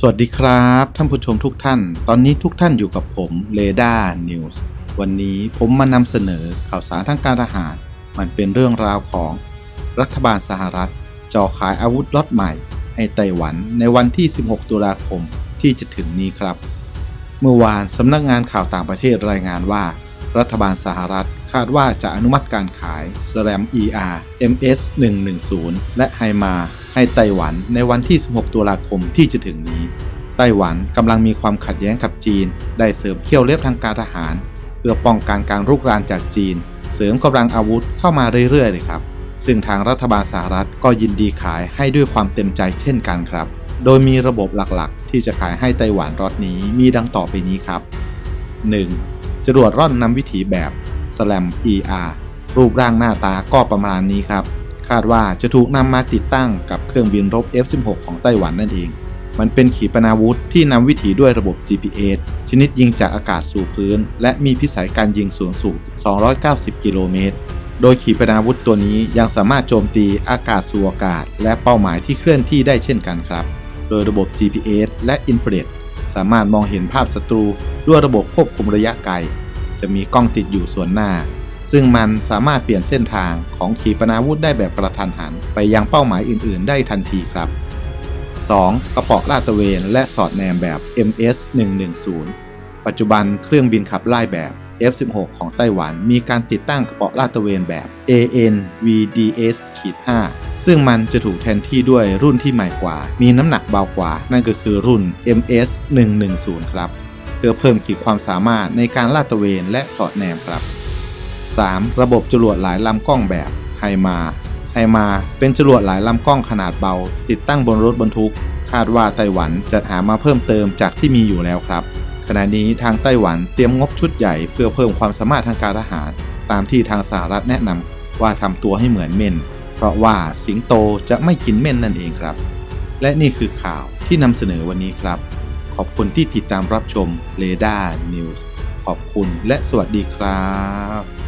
สวัสดีครับ ท่านผู้ชมทุกท่าน ตอนนี้ทุกท่านอยู่กับผมเ a ดาร์นิวส์วันนี้ผมมานำเสนอข่าวสารทางการทหาร มันเป็นเรื่องราวของรัฐบาลสหรัฐจ่อขายอาวุธล็อตใหม่ ให้ไต้หวันในวันที่ 16 ตุลาคมที่จะถึงนี้ครับ เมื่อวานสำนักงานข่าวต่างประเทศรายงานว่า รัฐบาลสหรัฐคาดว่าจะอนุมัติการขาย SRAM ER MS 110และไฮมา ให้ไต้หวันในวันที่ 16 ตุลาคมที่จะถึงนี้ ไต้หวันกำลังมีความขัดแย้งกับจีน ได้เสริมเขี้ยวเล็บทางการทหาร เพื่อป้องกันการรุกรานจากจีน เสริมกำลังอาวุธเข้ามาเรื่อยๆเลยครับ ซึ่งทางรัฐบาลสหรัฐก็ยินดีขายให้ด้วยความเต็มใจเช่นกันครับ โดยมีระบบหลักๆ ที่จะขายให้ไต้หวันรอดนี้มีดังต่อไปนี้ครับ 1. จรวดร่อนนำวิถีแบบ SLAM ER รูปร่างหน้าตาก็ประมาณนี้ครับ คาดว่าจะถูกนำมาติดตั้งกับเครื่องบินรบ F-16 ของไต้หวันนั่นเอง มันเป็นขีปนาวุธที่นำวิถีด้วยระบบ GPS ชนิดยิงจากอากาศสู่พื้น และมีพิสัยการยิงสูงสุด 290 กิโลเมตร โดยขีปนาวุธตัวนี้ยังสามารถโจมตีอากาศสู่อากาศ และเป้าหมายที่เคลื่อนที่ได้เช่นกันครับ โดยระบบ GPS และอินฟราเรดสามารถมองเห็นภาพศัตรูด้วยระบบควบคุมระยะไกล จะมีกล้องติดอยู่ส่วนหน้า ซึ่งมันสามารถเปลี่ยนเส้นทางของขีปนาวุธได้แบบกระทันหัน ไปยังเป้าหมายอื่น ๆ ได้ทันทีครับ 2. กระเป๋อลาดตระเวนและสอดแนมแบบ MS 110ปัจจุบันเครื่องบินขับไล่แบบ F16 ของไต้หวันมีการติดตั้งกระเป๋อลาดตระเวนแบบ ANVDS-5 ซึ่งมันจะถูกแทนที่ด้วยรุ่นที่ใหม่กว่า มีน้ำหนักเบากว่า นั่นก็คือรุ่น MS 110ครับ เพื่อเพิ่มขีดความสามารถในการลาดตระเวนและสอดแนมครับ 3. ระบบจรวดหลายลำกล้องแบบไฮมาไฮมาเป็นจรวดหลายลำกล้องขนาดเบา ติดตั้งบนรถบรรทุก คาดว่าไต้หวันจะหามาเพิ่มเติมจากที่มีอยู่แล้วครับ ขณะนี้ทางไต้หวันเตรียมงบชุดใหญ่เพื่อเพิ่มความสามารถทางการทหาร ตามที่ทางสหรัฐแนะนำว่าทำตัวให้เหมือนเม่น เพราะว่าสิงโตจะไม่กินเม่นนั่นเองครับ และนี่คือข่าวที่นำเสนอวันนี้ครับ ขอบคุณที่ติดตามรับชม r a d a r News ขอบคุณและสวัสดีครับ